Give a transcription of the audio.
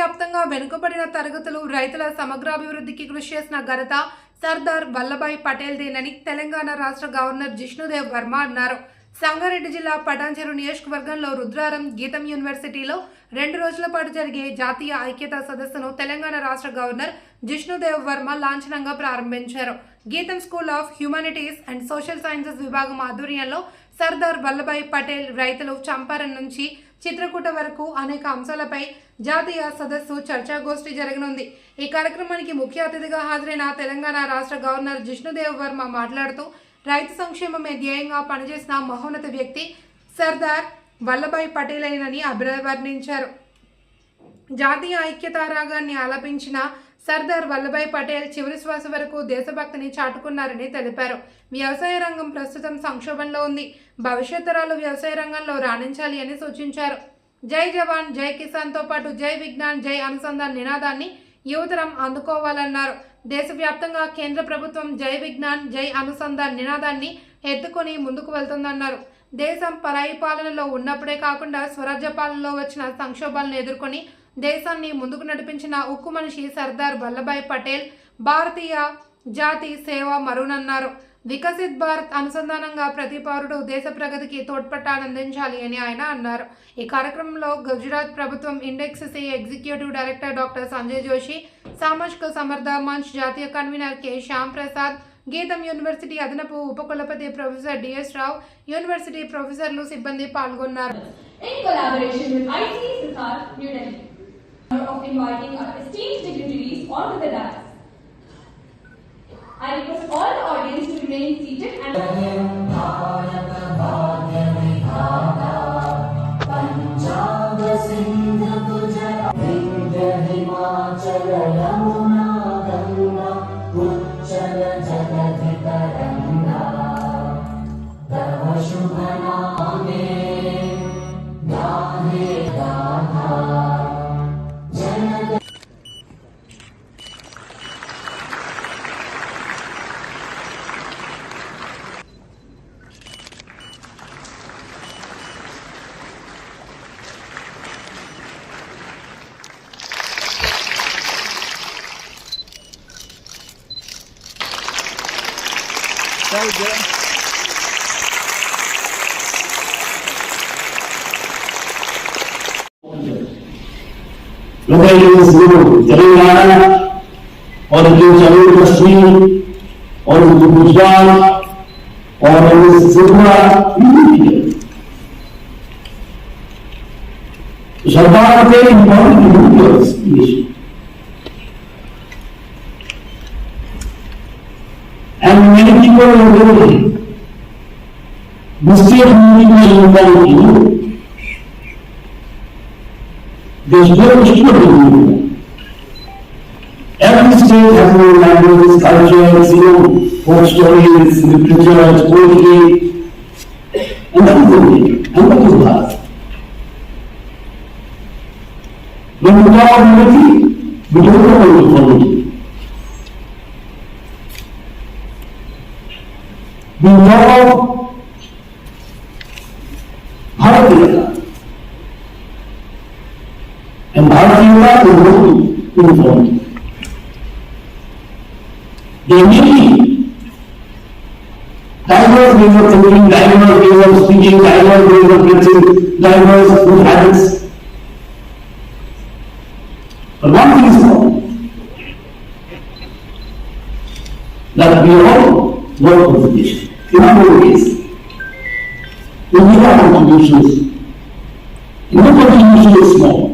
దేశవ్యాప్తంగా వెనుకబడిన తరగతులు రైతుల సమగ్రాభివృద్ధికి కృషి చేసిన ఘనత సర్దార్ వల్లభాయ్ పటేల్దేనని తెలంగాణ రాష్ట్ర గవర్నర్ జిష్ణుదేవ్ వర్మ అన్నారు. సంగారెడ్డి జిల్లా పటాంచెరు నియోజకవర్గంలో రుద్రారం గీతం యూనివర్సిటీలో రెండు రోజుల పాటు జరిగే జాతీయ ఐక్యతా సదస్సును తెలంగాణ రాష్ట్ర గవర్నర్ జిష్ణుదేవ్ వర్మ లాంఛనంగా ప్రారంభించారు. Gitam school of humanities and social sciences విభాగం ఆధ్వర్యంలో సర్దార్ వల్లభాయ్ పటేల్ రైతులు చంపారన్ నుంచి చిత్రకూట వరకు అనేక అంశాలపై జాతీయ సదస్సు చర్చాగోష్ఠి జరగనుంది. ఈ కార్యక్రమానికి ముఖ్య అతిథిగా హాజరైన తెలంగాణ రాష్ట్ర గవర్నర్ జిష్ణుదేవ్ వర్మ మాట్లాడుతూ రైతు సంక్షేమమే ధ్యేయంగా పనిచేసిన మహోన్నత వ్యక్తి సర్దార్ వల్లభాయ్ పటేలేనని అభివర్ణించారు. జాతీయ ఐక్యతారాగాన్ని ఆలపించిన సర్దార్ వల్లభాయ్ పటేల్ చివరి శ్వాస వరకు దేశభక్తిని చాటుకున్నారని తెలిపారు. వ్యవసాయ రంగం ప్రస్తుతం సంక్షోభంలో ఉంది. భవిష్యత్ తరాలు వ్యవసాయ రంగంలో రాణించాలి అని సూచించారు. జై జవాన్ జై కిసాన్తో పాటు జై విజ్ఞాన్ జై అనుసంధాన్ నినాదాన్ని యువతరం అందుకోవాలన్నారు. దేశవ్యాప్తంగా కేంద్ర ప్రభుత్వం జై విజ్ఞాన్ జై అనుసంధాన్ నినాదాన్ని ఎత్తుకొని ముందుకు వెళ్తుందన్నారు. దేశం పరాయి పాలనలో ఉన్నప్పుడే కాకుండా స్వరాజ్య పాలనలో వచ్చిన సంక్షోభాలను ఎదుర్కొని దేశాన్ని ముందుకు నడిపించిన ఉక్కు మనిషి సర్దార్ వల్లభాయ్ పటేల్ భారతీయ జాతి సేవ మరునన్నారు. వికసిత్ భారత్ అనుసంధానంగా ప్రతి పౌరుడు దేశ ప్రగతికి తోడ్పట్టాలందించాలి అని ఆయన అన్నారు. ఈ కార్యక్రమంలో గుజరాత్ ప్రభుత్వం Index C executive director doctor Sanjay Joshi Samajik Samarth Manch జాతీయ కన్వీనర్ కె. శ్యామ్ ప్రసాద్ గీతం యూనివర్సిటీ అదనపు ఉపకులపతి ప్రొఫెసర్ డిఎస్ రావు యూనివర్సిటీ ప్రొఫెసర్లు సిబ్బంది పాల్గొన్నారు. Of inviting our esteemed dignitaries onto the dais. I request all the audience to remain seated and Tá ligado? Local use group Telangana और जो जम्मू कश्मीर और गुजरात और त्रिपुरा सरकार के important involved in there's no restriction. Every state has their language, culture, its own folk stories, literature, its poetry, and that is okay, and that is life. When we talk of unity, we don't know equality. We Bharatiya. And Bharatiya is not informed. They be diverse ways of thinking, diverse ways of speaking, diverse ways of dressing, diverse food habits. But one thing is common. That we all work with the nation in our own. We make our contributions probably usually small.